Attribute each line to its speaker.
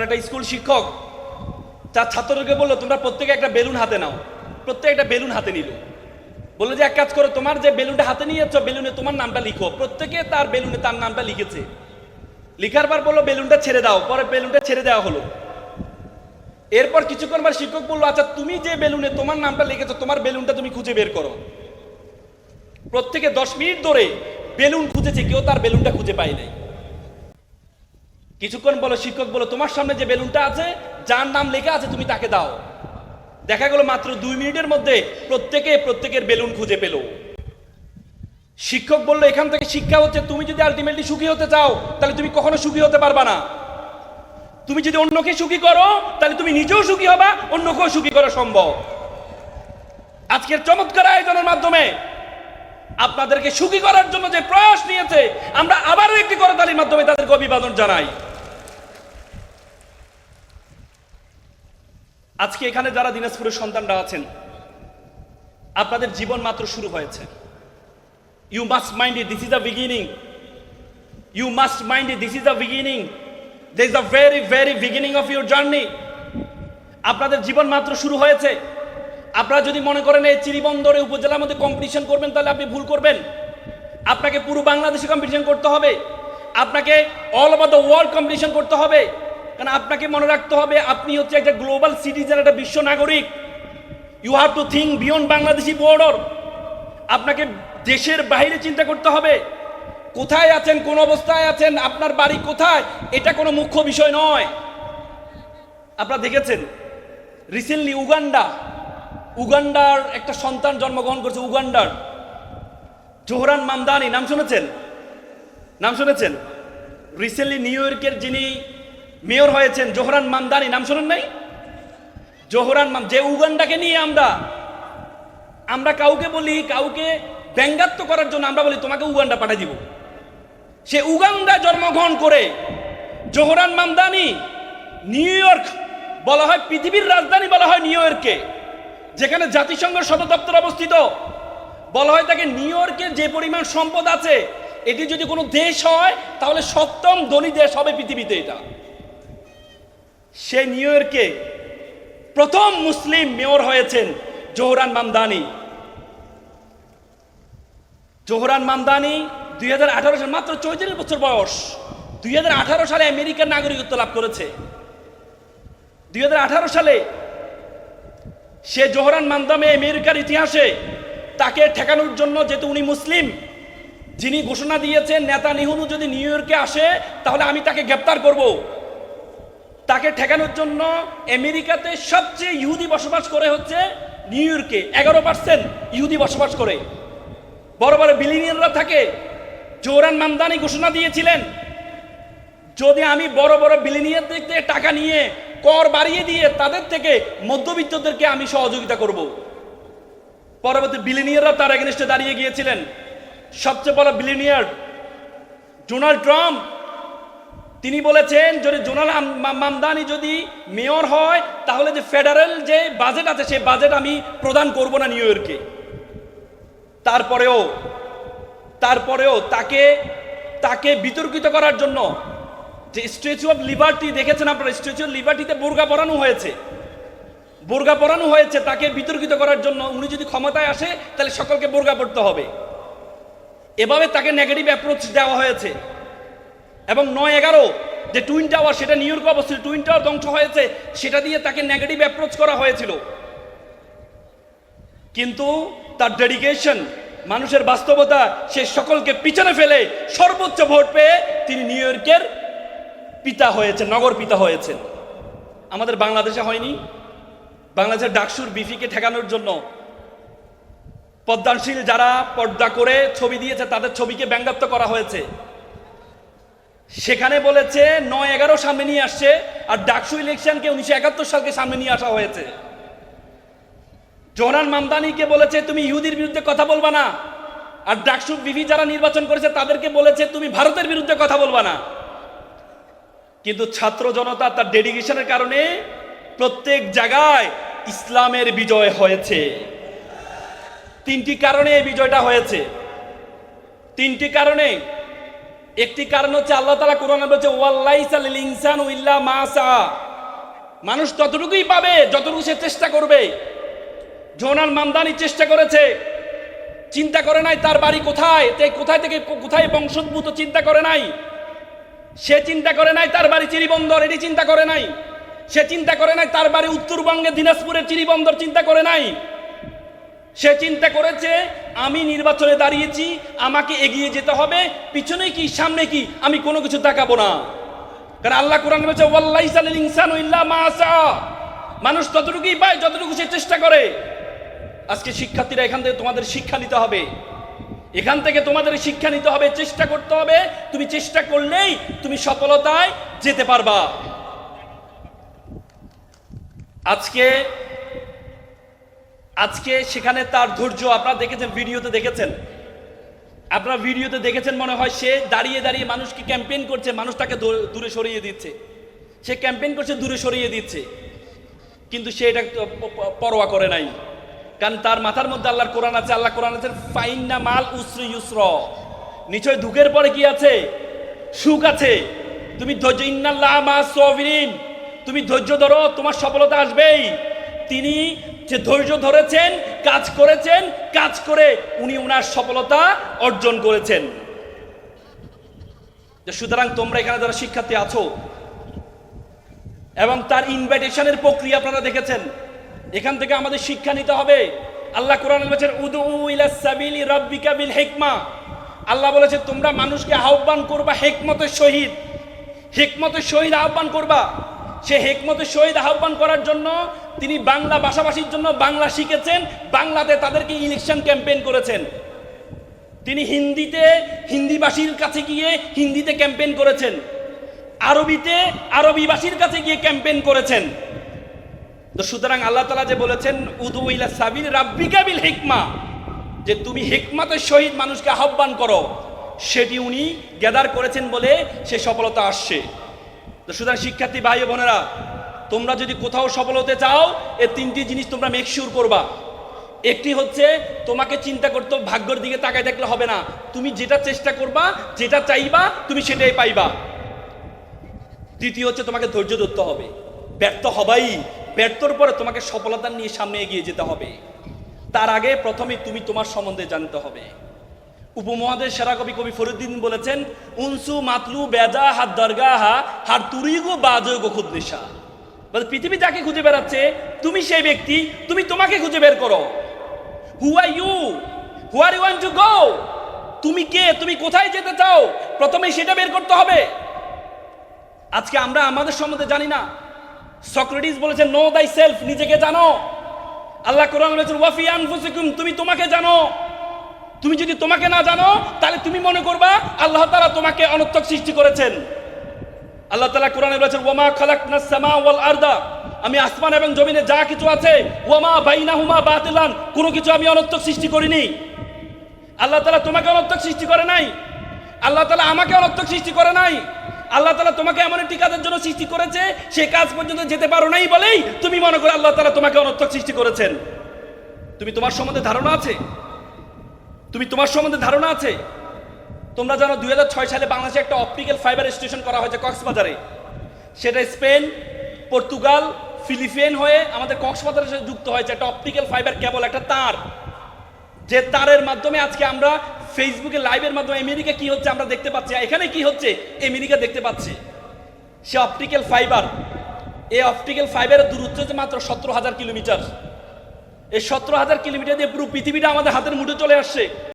Speaker 1: এবার একটা স্কুল শিক্ষক, তার ছাত্রদেরকে বলল, তোমরা প্রত্যেকে একটা বেলুন হাতে নাও। প্রত্যেকে একটা বেলুন হাতে নিল। বলল যে, এক কাজ করো, তোমার যে বেলুনটা হাতে নিয়েছ, বেলুনে তোমার নামটা লিখো। প্রত্যেকে তার বেলুনে তার নামটা লিখেছে। লিখার পর বলল, বেলুনটা ছেড়ে দাও। পরে বেলুনটা ছেড়ে দেওয়া হলো। এরপর কিছুক্ষণ পর শিক্ষক বলল আচ্ছা তুমি যে বেলুনে তোমার নামটা লিখেছো, তোমার বেলুনটা তুমি খুঁজে বের করো। প্রত্যেকে দশ মিনিট ধরে বেলুন খুঁজেছে, কেউ তার বেলুনটা খুঁজে পায় নাই। কিছুক্ষণ বলো, শিক্ষক বলো, তোমার সামনে যে বেলুনটা আছে, যার নাম লেখা আছে, তুমি তাকে দাও। দেখা গেল মাত্র দুই মিনিটের মধ্যে প্রত্যেকে প্রত্যেকের বেলুন খুঁজে পেল। শিক্ষক বলল, এখান থেকে শিক্ষা হচ্ছে, তুমি যদি আলটিমেটলি সুখী হতে চাও, তাহলে তুমি কখনো সুখী হতে পারবা না। তুমি যদি অন্যকে সুখী করো, তাহলে তুমি নিজেও সুখী হবা, অন্যকেও সুখী করা সম্ভব। আজকের চমৎকার আয়োজনের মাধ্যমে আপনাদেরকে সুখী করার জন্য যে প্রয়াস নিয়েছে, আমরা আবারও একটি করতালির মাধ্যমে তাদেরকে অভিবাদন জানাই। আজকে এখানে যারা দিনাজপুরের সন্তানরা আছেন, আপনাদের জীবন মাত্র শুরু হয়েছে। You must mind this is the beginning you must mind this is the beginning this is the very very beginning of your journey আপনাদের জীবন মাত্র শুরু হয়েছে। আপনারা যদি মনে করেন এই চিরিবন্দরে উপজেলার মধ্যে কম্পিটিশন করবেন, তাহলে আপনি ভুল করবেন। আপনাকে পুরো বাংলাদেশে কম্পিটিশন করতে হবে। আপনাকে all over the world competition করতে হবে। কারণ আপনাকে মনে রাখতে হবে, আপনি হচ্ছে একটা গ্লোবাল সিটিজেন একটা বিশ্ব নাগরিক। You have to think beyond Bangladeshi border আপনাকে দেশের বাইরে চিন্তা করতে হবে, কোথায় আছেন, কোন অবস্থায় আছেন, আপনার বাড়ি কোথায়, এটা কোনো মুখ্য বিষয় নয়। আপনারা দেখেছেন রিসেন্টলি উগান্ডা, উগান্ডার একটা সন্তান জন্মগ্রহণ করেছে, উগান্ডার। জোহরান মামদানি, নাম শুনেছেন? নাম শুনেছেন? রিসেন্টলি নিউ ইয়র্কের যিনি মেয়র হয়েছেন জোহরান মামদানি, নাম শুনেন নাই? জোহরান মাম যে উগান্ডাকে নিয়ে আমরা আমরা কাউকে বলি, কাউকে ব্যঙ্গাত্ম করার জন্য আমরা বলি, তোমাকে উগান্ডা পাঠিয়ে দিব। সে উগান্ডা জন্মগ্রহণ করে জোহরান মামদানি নিউ ইয়র্ক বলা হয়, পৃথিবীর রাজধানী বলা হয় নিউ ইয়র্ককে যেখানে জাতিসংঘের সদর দপ্তর অবস্থিত। বলা হয় তাকে নিউ ইয়র্কে যে পরিমাণ সম্পদ আছে, এটি যদি কোনো দেশ হয়, তাহলে সপ্তম ধনী দেশ হবে পৃথিবীতে এটা। সে নিউ ইয়র্কে প্রথম মুসলিম মেয়র হয়েছেন জোহরান মামদানি। জোহরান মামদানি দুই হাজার সালে, মাত্র চৌত্রিশ বছর বয়স, দুই হাজার আঠারো সালে আমেরিকার নাগরিকত্ব লাভ করেছে। দুই হাজার আঠারো সালে সে জোহরান মান্দামে আমেরিকার ইতিহাসে তাকে ঠেকানোর জন্য যেহেতু উনি মুসলিম, যিনি ঘোষণা দিয়েছেন নেতা নিহুনু যদি নিউ ইয়র্কে আসে, তাহলে আমি তাকে গ্রেপ্তার করব। তাকে ঠেকানোর জন্য আমেরিকাতে সবচেয়ে ইহুদি বসবাস করে হচ্ছে নিউ ইয়র্কে। এগারো পার্সেন্ট ইহুদি বসবাস করে। বড় বড় বিলিনিয়াররা থাকে। জোহরান মামদানি ঘোষণা দিয়েছিলেন, যদি আমি বড় বড় বিলিনিয়ারদের থেকে টাকা নিয়ে কর বাড়িয়ে দিয়ে তাদের থেকে মধ্যবিত্তদেরকে আমি সহযোগিতা করব। পরবর্তী বিলিনিয়াররা তার এগেনস্টে দাঁড়িয়ে গিয়েছিলেন। সবচেয়ে বড় বিলিনিয়ার ডোনাল্ড ট্রাম্প তিনি বলেছেন, যদি জোনাল মামদানি যদি মেয়র হয়, তাহলে যে ফেডারেল যে বাজেট আছে, সেই বাজেট আমি প্রদান করব না নিউ ইয়র্কে তারপরেও তারপরেও তাকে তাকে বিতর্কিত করার জন্য যে স্ট্যাচু অফ লিবার্টি দেখেছেন আপনারা স্ট্যাচু অফ লিবার্টিতে বোরগা পরানো হয়েছে। বোরগা পরানো হয়েছে, তাকে বিতর্কিত করার জন্য উনি যদি ক্ষমতায় আসে, তাহলে সকলকে বোরগা পড়তে হবে। এভাবে তাকে নেগেটিভ অ্যাপ্রোচ দেওয়া হয়েছে। এবং নয় এগারো, যে টুইন টাওয়ার, সেটা নিউ ইয়র্কে অবস্থিত। টুইন টাওয়ার ধ্বংস হয়েছে, সেটা দিয়ে তাকে নেগেটিভ অ্যাপ্রোচ করা হয়েছিল। কিন্তু তার ডেডিকেশন মানুষের বাস্তবতা, সে সকলকে পিছনে ফেলে সর্বোচ্চ ভোট পেয়ে তিনি নিউ ইয়র্কের পিতা হয়েছেন, নগর পিতা হয়েছেন। আমাদের বাংলাদেশে হয়নি। বাংলাদেশের ডাকসুর বিফিকে ঠেকানোর জন্য পদ্মাশীল যারা পর্দা করে ছবি দিয়েছে, তাদের ছবিকে ব্যঙ্গাত্ম করা হয়েছে। সেখানে বলেছে নয় এগারো সামনে নিয়ে আসছে আর ডাকসু ইলেকশনকে উনিশশো একাত্তর সালকে সামনে নিয়ে আসা হয়েছে। জোহরান মামদানিকে বলেছে, তুমি ইহুদির বিরুদ্ধে কথা বলবা না। আর ডাকসু বিভি যারা নির্বাচন করেছে, তাদেরকে বলেছে, তুমি ভারতের বিরুদ্ধে কথা বলবা না। কিন্তু ছাত্র জনতা তার ডেডিকেশনের কারণে প্রত্যেক জায়গায় ইসলামের বিজয় হয়েছে। তিনটি কারণে এই বিজয়টা হয়েছে। তিনটি কারণে একটি কারণ হচ্ছে আল্লাহ তালা কোরআন বলছে ইনসান ইল্লা মাসা মানুষ ততটুকুই পাবে, যতটুকু সে চেষ্টা করবে, জোনাল মামদানি চেষ্টা করেছে, চিন্তা করে নাই তার বাড়ি কোথায় কোথায় থেকে কোথায় বংশোদ্ভূত চিন্তা করে নাই, সে চিন্তা করে নাই তার বাড়ি চিরিবন্দর, এটি চিন্তা করে নাই, সে চিন্তা করে নাই তার বাড়ি উত্তরবঙ্গে দিনাজপুরের চিরিবন্দর চিন্তা করে নাই। সে চিন্তা করেছে, আমি নির্বাচনে দাঁড়িয়েছি, আমাকে এগিয়ে যেতে হবে, পিছনে কি, সামনে কি, আমি কোনো কিছু তাকাবো না। কারণ আল্লাহ কোরআন বলছে ইনসানু মা মানুষ ততটুকুই পায়, যতটুকু সে চেষ্টা করে। আজকে শিক্ষার্থীরা এখান থেকে তোমাদের শিক্ষা নিতে হবে। এখান থেকে তোমাদের শিক্ষা নিতে হবে, চেষ্টা করতে হবে। তুমি চেষ্টা করলেই তুমি সফলতায় যেতে পারবা। আজকে আজকে সেখানে তার ধৈর্য, আপনারা দেখেছেন, ভিডিওতে দেখেছেন। আপনারা ভিডিওতে দেখেছেন মনে হয় সে দাঁড়িয়ে দাঁড়িয়ে মানুষকে ক্যাম্পেইন করছে, মানুষ তাকে দূরে- সরিয়ে দিচ্ছে। সে ক্যাম্পেইন করছে, দূরে সরিয়ে দিচ্ছে। কিন্তু সে এটা পরোয়া করে নাই। কারণ তার মাথার মধ্যে আল্লাহর কোরআন আছে আল্লাহ কোরআন আছে, ফাইন না মাল উসরি ইউসর। নিশ্চয় দুঃখের পরে কি আছে? সুখ আছে। তুমি ধৈর্য, ইন্নাল্লাহ মা সবিরিন। তুমি ধৈর্য ধরো, তোমার সফলতা আসবেই। তিনি যে ধৈর্য ধরেছেন, কাজ করেছেন, কাজ করে উনি ওনার সফলতা অর্জন করেছেন। সুতরাং তোমরা এখানে যারা শিক্ষার্থী আছো, এবং তার ইনভাইটেশনের প্রক্রিয়া আপনারা দেখেছেন, এখান থেকে আমাদের শিক্ষা নিতে হবে। আল্লাহ কোরআন বলেছেন উদু ইলা সাবিলি রাব্বিকা বিল হিকমা। আল্লাহ বলেছে, তোমরা মানুষকে আহ্বান করবা হেকমতের সহিত। হেকমতের সহিত আহ্বান করবা। সে হেকমতের সহিত আহ্বান করার জন্য তিনি বাংলা ভাষাভাষীর জন্য বাংলা শিখেছেন, বাংলাতে তাদেরকে ইলেকশন ক্যাম্পেইন করেছেন। তিনি হিন্দিতে, হিন্দিভাষীর কাছে গিয়ে হিন্দিতে ক্যাম্পেইন করেছেন। আরবিতে, আরবিভাষীর কাছে গিয়ে ক্যাম্পেইন করেছেন। তো সুতরাং আল্লাহ তালা যে বলেছেন উদু ইলা সাবিল রাব্বিকা বিল হিকমা যে তুমি হিকমাতের সহিত মানুষকে আহ্বান করো, সেটি উনি গ্যাদার করেছেন বলে সে সফলতা আসছে। তো সুতরাং শিক্ষার্থী ভাই বোনেরা, তোমরা যদি কোথাও সফল হতে চাও, এ তিনটি জিনিস তোমরা মেকশিওর করবা। একটি হচ্ছে, তোমাকে চিন্তা করতে ভাগ্যর দিকে তাকায় দেখলে হবে না। তুমি যেটা চেষ্টা করবা, যেটা চাইবা, তুমি সেটাই পাইবা। দ্বিতীয় হচ্ছে, তোমাকে ধৈর্য ধরতে হবে। ব্যর্থ হবাই। ব্যর্থর পরে তোমাকে সফলতা নিয়ে সামনে এগিয়ে যেতে হবে। তার আগে প্রথমে তুমি তোমার সম্বন্ধে জানতে হবে। উপমহাদেশ সেরা কবি কবি ফরিদ্দিন বলেছেন, উনসু মাতলু বেজা হাত দরগা হা হার তুরিগো বাজো গো খুদ্দিশা পৃথিবী যাকে খুঁজে বেড়াচ্ছে, তুমি সেই ব্যক্তি, তুমি তোমাকে খুঁজে বের করো। Who are you who are you to go তুমি কে? তুমি কোথায় যেতে চাও? প্রথমে সেটা বের করতে হবে। আজকে আমরা আমাদের সম্বন্ধে জানি না। সক্রেটিস বলেছেন নো দাই সেলফ নিজেকে জানো। আল্লাহ কোরআন বলেছেন ওয়াফি আনফুসিকুম, তুমি তোমাকে জানো। তুমি যদি তোমাকে না জানো, তাহলে তুমি মনে করবা আল্লাহ তালা তোমাকে অনর্থক সৃষ্টি করেছেন। আল্লাহ তালা কোরআনে বলেছেন ওয়ামা খালাকনাস সামা ওয়াল আরদা। আমি আসমান এবং জমিনে যা কিছু আছে ওয়ামা বাইনাহুমা বাতিলান। কোনো কিছু আমি অনর্থক সৃষ্টি করিনি। আল্লাহ তালা তোমাকে অনর্থক সৃষ্টি করে নাই। আল্লাহ তালা আমাকে অনর্থক সৃষ্টি করে নাই। আল্লাহ তালা তোমাকে এমন একটি কাজের জন্য সৃষ্টি করেছে, সে কাজ পর্যন্ত যেতে পারো নাই বলেই তুমি মনে করো আল্লাহ তালা তোমাকে অনর্থক সৃষ্টি করেছেন। তুমি তোমার সম্বন্ধে ধারণা আছে? তুমি তোমার সম্বন্ধে ধারণা আছে? তোমরা জানো দুই হাজার ছয় সালে বাংলাদেশে একটা অপটিক্যাল ফাইবার স্টেশন করা হয়েছে কক্সবাজারে। সেটা স্পেন, পর্তুগাল, ফিলিপিন হয়ে আমাদের কক্সবাজারের সাথে যুক্ত হয়েছে একটা অপটিক্যাল ফাইবার কেবল, একটা তার। যে তারের মাধ্যমে আজকে আমরা ফেসবুকে লাইভের মাধ্যমে আমেরিকা কি হচ্ছে আমরা দেখতে পাচ্ছি এখানে কি হচ্ছে আমেরিকা দেখতে পাচ্ছি। সে অপটিক্যাল ফাইবার, এই অপটিক্যাল ফাইবারের দূরত্ব হচ্ছে মাত্র সতেরো হাজার কিলোমিটার। এই সতেরো হাজার কিলোমিটার দিয়ে পুরো পৃথিবীটা আমাদের হাতের মুঠে চলে আসছে।